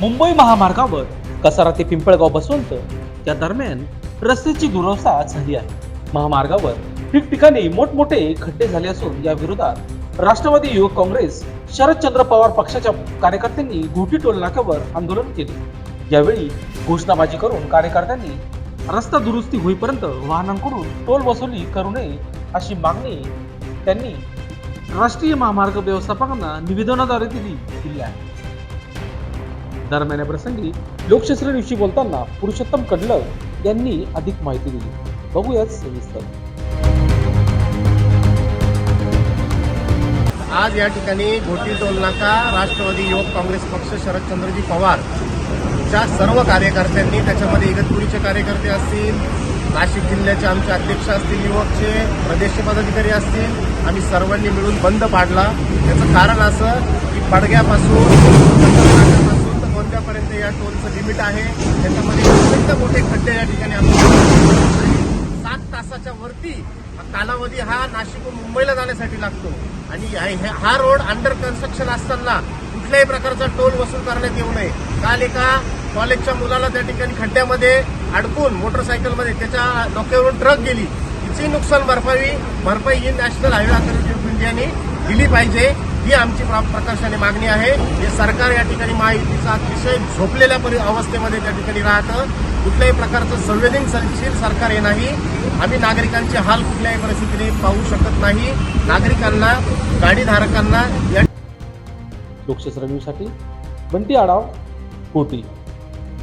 मुंबई महामार्गावर कसारा ते पिंपळगाव बसवंत त्या दरम्यान रस्त्याची दुरवस्था झाली आहे. महामार्गावर ठिकठिकाणी मोठमोठे खड्डे झाले असून या विरोधात राष्ट्रवादी युवक काँग्रेस शरदचंद्र पवार पक्षाच्या कार्यकर्त्यांनी घोटी टोल नाक्यावर आंदोलन केले. यावेळी घोषणाबाजी करून कार्यकर्त्यांनी रस्ता दुरुस्ती होईपर्यंत वाहनांकडून टोल वसुली करू नये अशी मागणी त्यांनी राष्ट्रीय महामार्ग व्यवस्थापकांना निवेदनाद्वारे दिली दिली आहे. दरम्यान या प्रसंगी लोकशास्त्रविषयी बोलताना पुरुषोत्तम कडलव यांनी अधिक माहिती दिली. बघूयात सविस्तर. आज या ठिकाणी घोटी टोलनाका राष्ट्रवादी युवक काँग्रेस पक्ष शरदचंद्रजी पवार च्या सर्व कार्यकर्त्यांनी त्याच्यामध्ये इगतपुरीचे कार्यकर्ते असतील नाशिक जिल्ह्याचे आमचे अध्यक्ष असतील युवकचे प्रदेश पदाधिकारी असतील आम्ही सर्वांनी मिळून बंद पाडला. त्याचं कारण असं की पडग्यापासून तर कोणत्यापर्यंत या टोलचं लिमिट आहे. त्याच्यामध्ये अत्यंत मोठे खड्डे या ठिकाणी आम्ही तासाच्या वरती कालावधी हा नाशिकहून मुंबईला जाण्यासाठी लागतो. आणि हा रोड अंडर कन्स्ट्रक्शन असताना कुठल्याही प्रकारचा टोल वसूल करण्यात येऊ नये. काल एका कॉलेजच्या मुलाला त्या ठिकाणी खड्ड्यामध्ये अडकून मोटरसायकलमध्ये त्याच्या डोक्यावरून ट्रक गेली. तिची नुकसान भरपाई भरपाई ही नॅशनल हायवे अथॉरिटी ऑफ इंडियाने दिली पाहिजे. ही आमची प्रकाशाने मागणी आहे. हे सरकार या ठिकाणी महायुतीचा अतिशय झोपलेल्या परि अवस्थेमध्ये त्या ठिकाणी राहतं. कुठल्याही प्रकारचं संवेदनशील सरकार हे नाही. आम्ही नागरिकांचे हाल कुठल्याही परिस्थितीने पाहू शकत नाही. नागरिकांना गाडीधारकांना या लोकशास्त्र न्यूजसाठी बंटी आढाव कोटी.